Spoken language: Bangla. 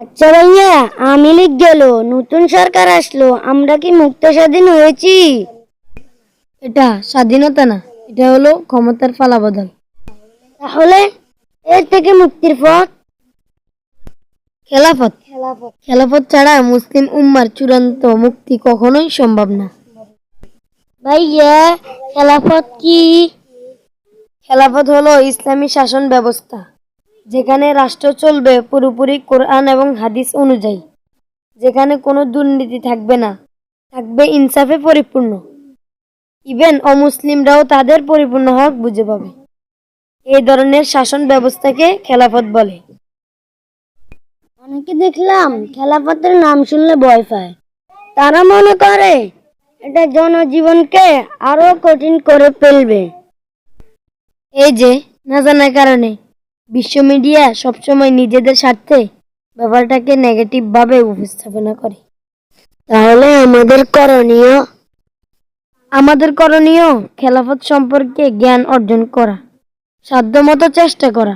আচ্ছা ভাইয়া আমি লিখ গেল নতুন সরকার আসলো আমরা কি মুক্ত স্বাধীন হয়েছি? এটা স্বাধীনতা না এটা হলো ক্ষমতার ফালাবদল। তাহলে এর থেকে মুক্তির পথ? খেলাফত। খেলাফত। খেলাফত ছাড়া মুসলিম উম্মার চূড়ান্ত মুক্তি কখনোই সম্ভব না। ভাইয়া খেলাফত কি? খেলাফত হলো ইসলামী শাসন ব্যবস্থা। যেখানে রাষ্ট্র চলবে পুরোপুরি কোরআন এবং হাদিস অনুযায়ী। যেখানে কোনো দুর্নীতি থাকবে না থাকবে ইনসাফে পরিপূর্ণ। ইভেন অমুসলিমরাও তাদের পরিপূর্ণ হক বুঝে পাবে। এই ধরনের শাসন ব্যবস্থাকে খেলাফত বলে। অনেকে দেখলাম খেলাফতের নাম শুনলে ভয় পায়। তারা মনে করে এটা জনজীবনকে আরও কঠিন করে ফেলবে। এই যে না জানার কারণে বিশ্ব মিডিয়া সবসময় নিজেদের স্বার্থে ব্যাপারটাকে নেগেটিভভাবে উপস্থাপনা করে। তাহলে আমাদের করণীয় আমাদের করণীয় খেলাফত সম্পর্কে জ্ঞান অর্জন করা, সাধ্যমতো চেষ্টা করা।